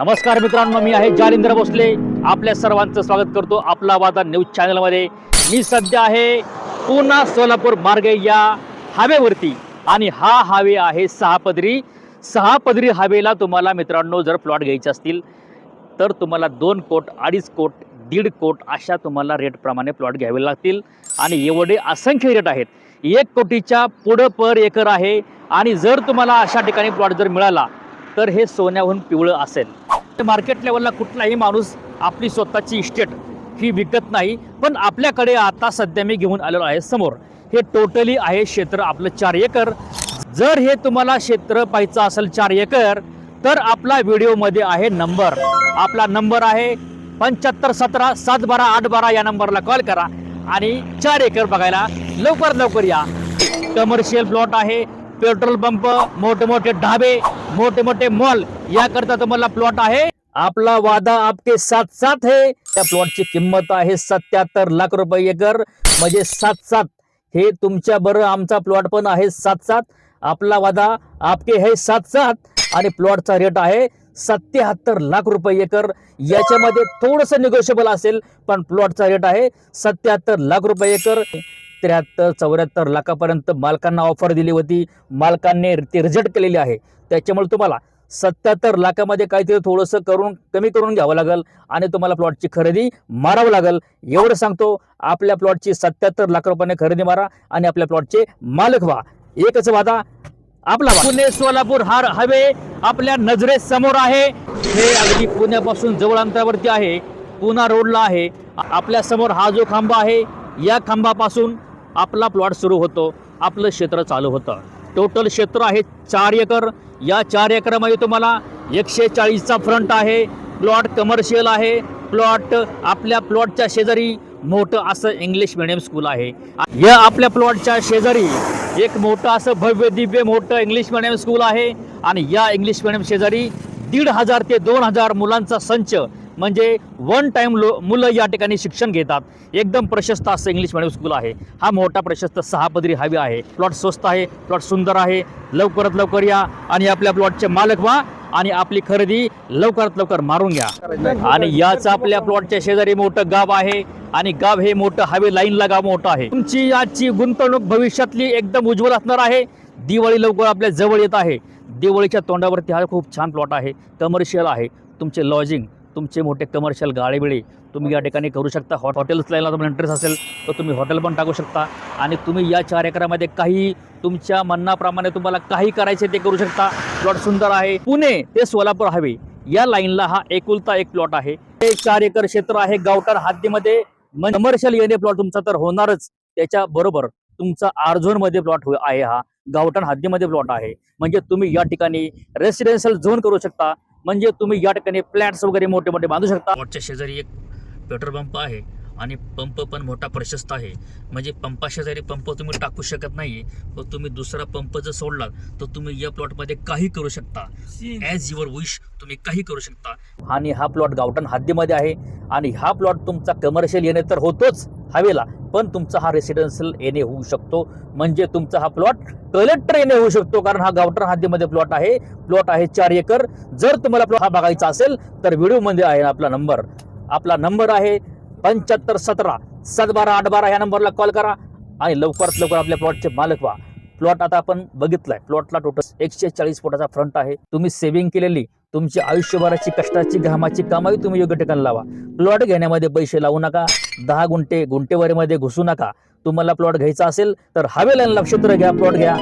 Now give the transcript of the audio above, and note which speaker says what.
Speaker 1: नमस्कार मित्रांनो मी आहे जालिंद्र भोसले. आपल्या सर्वांचं स्वागत करतो आपला वादा न्यूज चॅनलमध्ये. मी सध्या आहे पुन्हा सोलापूर मार्गे या हावेवरती. आणि हा हावे आहे सहा पदरी सहा पदरी हावेला तुम्हाला मित्रांनो जर प्लॉट घ्यायचे असतील तर तुम्हाला दोन कोट अडीच कोट दीड कोट अशा तुम्हाला रेटप्रमाणे प्लॉट घ्यावे लागतील. आणि एवढे असंख्य रेट आहेत. एक कोटीच्या पुढं पर एकर आहे. आणि जर तुम्हाला अशा ठिकाणी प्लॉट जर मिळाला तर हे सोन्याहून पिवळं असेल. मार्केट लेवलला कुठलाही माणूस आपली स्वतःची इस्टेट ही विकत नाही. पण आपल्याकडे आता सध्या मी घेऊन आलेलो आहे समोर. हे टोटली आहे क्षेत्र आपलं चार एकर. जर हे तुम्हाला क्षेत्र पाहायचं असेल चार एकर तर आपला व्हिडिओमध्ये आहे नंबर आपला नंबर आहे पंच्याहत्तर सतरा सात बारा आठ बारा या नंबरला कॉल करा आणि चार एकर बघायला लवकर लवकर या. कमर्शियल प्लॉट आहे. पेट्रोल पंप मोठे मोठे ढाबे मोठे मोठे मॉल याकरता तुम्हाला प्लॉट आहे. आपला वादा आपके साथ साथ है. त्या प्लॉटची किंमत आहे सत्याहत्तर लाख रुपये एकर. म्हणजे सात सात हे तुमच्या बरं आमचा प्लॉट पण आहे सात सात आपला वादा आपके है सात सात आणि प्लॉटचा रेट आहे सत्याहत्तर लाख रुपये एकर. याच्यामध्ये थोडंसं निगोशिएबल असेल पण प्लॉटचा रेट आहे सत्याहत्तर लाख रुपये एकर. त्र्याहत्तर चौऱ्याहत्तर लाखापर्यंत मालकांना ऑफर दिली होती. मालकांनी ते रिजेक्ट केलेली आहे. त्याच्यामुळे तुम्हाला सत्याहत्तर लाखामध्ये काहीतरी थोडंसं करून कमी करून घ्यावं लागेल आणि तुम्हाला प्लॉटची खरेदी मारावं लागेल. एवढं सांगतो आपल्या प्लॉटची सत्याहत्तर लाख रुपयाने खरेदी मारा आणि आपल्या प्लॉटचे मालक व्हा. एकच वादा आपला पुणे सोलापूर हार हवे आपल्या नजरेसमोर आहे. हे अगदी पुण्यापासून जवळ अंतरावरती आहे. पुणा रोडला आहे. आपल्यासमोर हा जो खांबा आहे या खांबापासून आपला प्लॉट सुरू होतो आपलं क्षेत्र चालू होतं. टोटल क्षेत्र आहे चार एकर. या चार एकरामध्ये तुम्हाला एकशे चाळीसचा फ्रंट आहे प्लॉट कमर्शियल आहे प्लॉट आपल्या प्लॉटच्या शेजारी मोठं असं इंग्लिश मिडियम स्कूल आहे. या आपल्या प्लॉटच्या शेजारी एक मोठं असं भव्य दिव्य मोठं इंग्लिश मिडियम स्कूल आहे आणि या इंग्लिश मिडियम शेजारी दीड हजार ते दोन हजार मुलांचा संच म्हणजे वन टाईम लो मुलं या ठिकाणी शिक्षण घेतात. एकदम प्रशस्त असं इंग्लिश मिडियम स्कूल आहे. हा मोठा प्रशस्त सहा पदरी हवी आहे. प्लॉट स्वस्त आहे प्लॉट सुंदर आहे. लवकरात लवकर या आणि आपल्या प्लॉटचे मालक व्हा आणि आपली खरेदी लवकरात लवकर मारून घ्या. आणि याच आपल्या प्लॉटच्या शेजारी मोठं गाव आहे आणि गाव हे मोठं हवे लाईनला गाव मोठं आहे. तुमची आजची गुंतवणूक भविष्यातली एकदम उज्ज्वल असणार आहे. दिवाळी लवकर आपल्या जवळ येत आहे. दिवाळीच्या तोंडावरती हा खूप छान प्लॉट आहे. कमर्शियल आहे. तुमचे लॉजिंग तुमचे मोठे कमर्शियल गाळेबिळे तुम्ही या ठिकाणी करू शकता. हॉट हॉटेल्स लाईनला तुम्हाला इंटरेस्ट असेल तर तुम्ही हॉटेल पण टाकू शकता. आणि तुम्ही या चार एकरामध्ये काही तुमच्या म्हणण्याप्रमाणे तुम्हाला काही करायचे ते करू शकता. प्लॉट सुंदर आहे. पुणे ते सोलापूर हवे. या लाईनला हा एकुलता एक प्लॉट आहे. हे चार एकर क्षेत्र आहे. गावठाण हद्दीमध्ये कमर्शियल येणे प्लॉट तुमचा तर होणारच. त्याच्या बरोबर तुमचा आर्झोनमध्ये प्लॉट आहे हा. गावठाण हद्दीमध्ये प्लॉट आहे. म्हणजे तुम्ही या ठिकाणी रेसिडेन्शियल झोन करू शकता. म्हणजे तुम्ही या ठिकाणी फ्लॅट्स वगैरे मोठे मोठे बांधू शकता. प्लॉटच्या शेजारी एक पेट्रोल पंप आहे आणि पंप पण मोठा प्रशस्त आहे. म्हणजे पंपाशेजारी पंप तुम्ही टाकू शकत नाही पण तुम्ही दुसरा पंप जर सोडला तर तुम्ही या प्लॉटमध्ये काही करू शकता. ॲज युअर विश तुम्ही काही करू शकता. आणि हा प्लॉट गावठाण हद्दीमध्ये आहे आणि हा प्लॉट तुमचा कमर्शियल येणे तर होतोच हवेला. पण तुमचा हा रेसिडेन्शियल येणे होऊ शकतो. म्हणजे तुमचा हा प्लॉट कलेक्टर येणे होऊ शकतो कारण हा गावठाण हद्दीमध्ये प्लॉट आहे. प्लॉट आहे चार एकर. जर तुम्हाला प्लॉट हा बघायचा असेल तर व्हिडिओमध्ये आहे आपला नंबर आपला नंबर आहे पंच्याहत्तर सतरा सात बारा आठ बारा ह्या नंबरला कॉल करा आणि लवकरात लवकर आपल्या प्लॉटचे मालक व्हा. प्लॉट आता आपण बघितलाय. प्लॉटला टोटल एकशे चाळीस फुटाचा फ्रंट आहे. तुम्ही सेव्हिंग केलेली तुमची आयुष्यभराची कष्टाची घामाची कामाही तुम्ही योग्य ठिकाणी लावा. प्लॉट घेण्यामध्ये पैसे लावू नका. दहा गुंठे गुंठेवारीमध्ये घुसू नका. तुम्हाला प्लॉट घ्यायचा असेल तर हवे क्षेत्र घ्या प्लॉट घ्या.